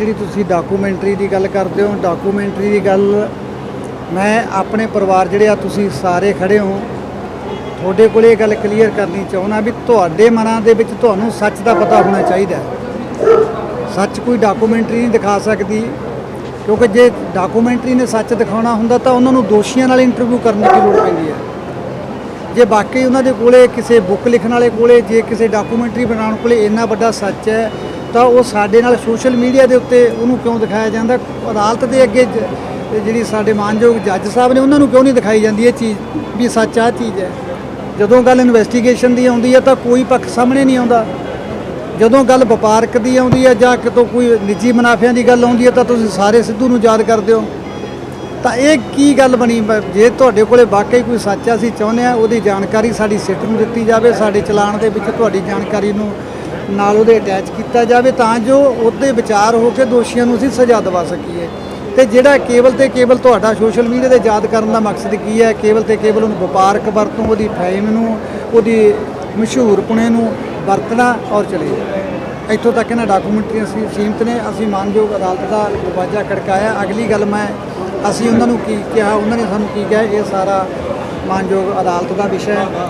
ਜਿਹੜੀ ਤੁਸੀਂ ਡਾਕੂਮੈਂਟਰੀ ਦੀ ਗੱਲ ਕਰਦੇ ਹੋ ਡਾਕੂਮੈਂਟਰੀ ਦੀ ਗੱਲ ਮੈਂ ਆਪਣੇ ਪਰਿਵਾਰ ਜਿਹੜੇ ਆ ਤੁਸੀਂ ਸਾਰੇ ਖੜੇ ਹੋ, ਤੁਹਾਡੇ ਕੋਲ ਇਹ ਗੱਲ ਕਲੀਅਰ ਕਰਨੀ ਚਾਹੁੰਦਾ ਵੀ ਤੁਹਾਡੇ ਮਨਾਂ ਦੇ ਵਿੱਚ ਤੁਹਾਨੂੰ ਸੱਚ ਦਾ ਪਤਾ ਹੋਣਾ ਚਾਹੀਦਾ ਸੱਚ ਕੋਈ ਡਾਕੂਮੈਂਟਰੀ ਨਹੀਂ ਦਿਖਾ ਸਕਦੀ, ਕਿਉਂਕਿ ਜੇ ਡਾਕੂਮੈਂਟਰੀ ਨੇ ਸੱਚ ਦਿਖਾਉਣਾ ਹੁੰਦਾ ਤਾਂ ਉਹਨਾਂ ਨੂੰ ਦੋਸ਼ੀਆਂ ਨਾਲ ਇੰਟਰਵਿਊ ਕਰਨ ਦੀ ਲੋੜ ਪੈਂਦੀ ਹੈ। ਜੇ ਬਾਕੀ ਉਹਨਾਂ ਦੇ ਕੋਲੇ ਕਿਸੇ ਬੁੱਕ ਲਿਖਣ ਵਾਲੇ ਕੋਲੇ, ਜੇ ਕਿਸੇ ਡਾਕੂਮੈਂਟਰੀ ਬਣਾਉਣ ਕੋਲੇ ਇੰਨਾ ਵੱਡਾ ਸੱਚ ਹੈ ਤਾਂ ਉਹ ਸਾਡੇ ਨਾਲ ਸੋਸ਼ਲ ਮੀਡੀਆ ਦੇ ਉੱਤੇ ਉਹਨੂੰ ਕਿਉਂ ਦਿਖਾਇਆ ਜਾਂਦਾ? ਅਦਾਲਤ ਦੇ ਅੱਗੇ ਜਿਹੜੀ ਸਾਡੇ ਮਾਨਯੋਗ ਜੱਜ ਸਾਹਿਬ ਨੇ ਉਹਨਾਂ ਨੂੰ ਕਿਉਂ ਨਹੀਂ ਦਿਖਾਈ ਜਾਂਦੀ ਇਹ ਚੀਜ਼? ਵੀ ਸੱਚ ਆ ਚੀਜ਼ ਹੈ। ਜਦੋਂ ਗੱਲ ਇਨਵੈਸਟੀਗੇਸ਼ਨ ਦੀ ਆਉਂਦੀ ਹੈ ਤਾਂ ਕੋਈ ਪੱਖ ਸਾਹਮਣੇ ਨਹੀਂ ਆਉਂਦਾ। ਜਦੋਂ ਗੱਲ ਵਪਾਰਕ ਦੀ ਆਉਂਦੀ ਹੈ ਜਾਂ ਕਿਤੋਂ ਕੋਈ ਨਿੱਜੀ ਮੁਨਾਫਿਆਂ ਦੀ ਗੱਲ ਆਉਂਦੀ ਹੈ ਤਾਂ ਤੁਸੀਂ ਸਾਰੇ ਸਿੱਧੂ ਨੂੰ ਯਾਦ ਕਰਦੇ ਹੋ। ਤਾਂ ਇਹ ਕੀ ਗੱਲ ਬਣੀ? ਜੇ ਤੁਹਾਡੇ ਕੋਲੇ ਵਾਕਈ ਕੋਈ ਸੱਚ ਆ, ਅਸੀਂ ਚਾਹੁੰਦੇ ਆ ਉਹਦੀ ਜਾਣਕਾਰੀ ਸਾਡੀ ਸਿੱਟ ਨੂੰ ਦਿੱਤੀ ਜਾਵੇ ਸਾਡੇ ਚਲਾਨ ਦੇ ਵਿੱਚ ਤੁਹਾਡੀ ਜਾਣਕਾਰੀ ਨੂੰ ਨਾਲ ਉਹਦੇ ਅਟੈਚ ਕੀਤਾ ਜਾਵੇ ਤਾਂ ਜੋ ਉਹਦੇ ਵਿਚਾਰ ਹੋ ਕੇ ਦੋਸ਼ੀਆਂ ਨੂੰ ਅਸੀਂ ਸਜ਼ਾ ਦਿਵਾ ਸਕੀਏ। ਤੇ ਜਿਹੜਾ ਕੇਵਲ ਤੇ ਕੇਵਲ ਤੁਹਾਡਾ ਸੋਸ਼ਲ ਮੀਡੀਆ ਤੇ ਯਾਦ ਕਰਨ ਦਾ ਮਕਸਦ ਕੀ ਹੈ? ਕੇਵਲ ਤੇ ਕੇਵਲ ਉਹਨੂੰ ਵਪਾਰਕ ਵਰਤੋਂ, ਉਹਦੀ ਫੇਮ ਨੂੰ, ਉਹਦੀ ਮਸ਼ਹੂਰ ਪੁਣੇ ਨੂੰ ਵਰਤਣਾ ਔਰ ਚਲੇ ਜਾਣਾ। ਇੱਥੋਂ ਤੱਕ ਇਹਨਾਂ ਡਾਕੂਮੈਂਟਰੀਆਂ ਸੀ, ਸੀਮਤ ਨੇ। ਅਸੀਂ ਮਾਨਯੋਗ ਅਦਾਲਤ ਦਾ ਦਰਵਾਜ਼ਾ ਖੜਕਾਇਆ। ਅਗਲੀ ਗੱਲ ਮੈਂ, ਅਸੀਂ ਉਹਨਾਂ ਨੂੰ ਕੀ ਕਿਹਾ, ਉਹਨਾਂ ਨੇ ਸਾਨੂੰ ਕੀ ਕਿਹਾ, ਇਹ ਸਾਰਾ ਮਾਨਯੋਗ ਅਦਾਲਤ ਦਾ ਵਿਸ਼ਾ ਹੈ।